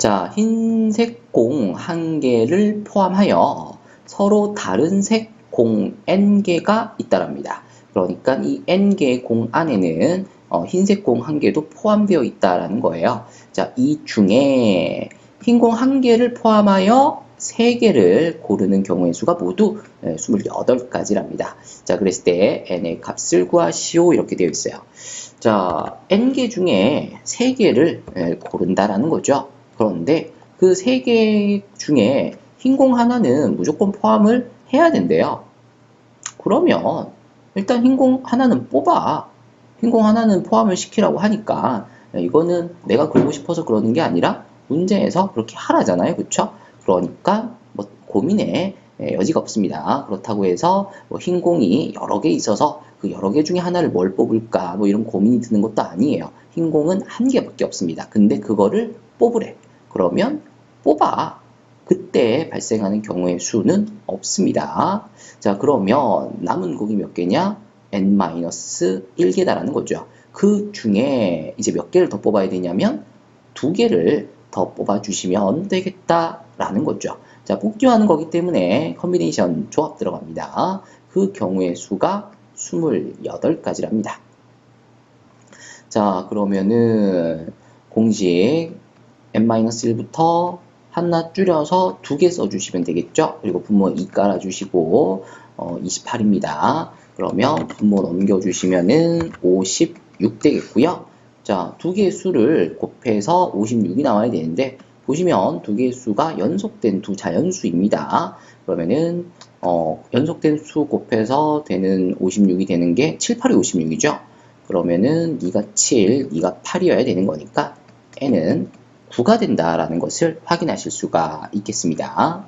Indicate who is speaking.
Speaker 1: 자, 흰색 공 한 개를 포함하여 서로 다른 색 공 n개가 있다랍니다. 그러니까 이 n개의 공 안에는 어, 흰색 공 한 개도 포함되어 있다라는 거예요. 자, 이 중에 흰 공 한 개를 포함하여 세 개를 고르는 경우의 수가 모두 예, 28가지랍니다. 자, 그랬을 때 n의 값을 구하시오 이렇게 되어 있어요. 자, n개 중에 세개를 예, 고른다라는 거죠. 그런데 그 세 개 중에 흰공 하나는 무조건 포함을 해야 된대요. 그러면 일단 흰공 하나는 뽑아. 흰공 하나는 포함을 시키라고 하니까 이거는 내가 그러고 싶어서 그러는 게 아니라 문제에서 그렇게 하라잖아요. 그쵸? 그러니까 뭐 고민에 예, 여지가 없습니다. 그렇다고 해서 뭐 흰 공이 여러 개 있어서 그 여러 개 중에 하나를 뭘 뽑을까 뭐 이런 고민이 드는 것도 아니에요. 흰 공은 한 개밖에 없습니다. 근데 그거를 뽑으래. 그러면 뽑아. 그때 발생하는 경우의 수는 없습니다. 자, 그러면 남은 공이 몇 개냐? n-1개다라는 거죠. 그 중에 이제 몇 개를 더 뽑아야 되냐면 두 개를 더 뽑아주시면 되겠다라는 거죠. 자, 뽑기하는 거기 때문에 컨비네이션 조합 들어갑니다. 그 경우의 수가 28가지랍니다. 자, 그러면은 공식 n-1부터 하나 줄여서 두 개 써주시면 되겠죠? 그리고 분모 2 깔아주시고 어, 28입니다. 그러면 분모 넘겨주시면은 56 되겠고요. 자, 두 개의 수를 곱해서 56이 나와야 되는데 보시면 두 개의 수가 연속된 두 자연수입니다. 그러면은 어, 연속된 수 곱해서 되는 56이 되는 게 7, 8이 56이죠. 그러면은 2가 7, 2가 8이어야 되는 거니까 n은 9가 된다라는 것을 확인하실 수가 있겠습니다.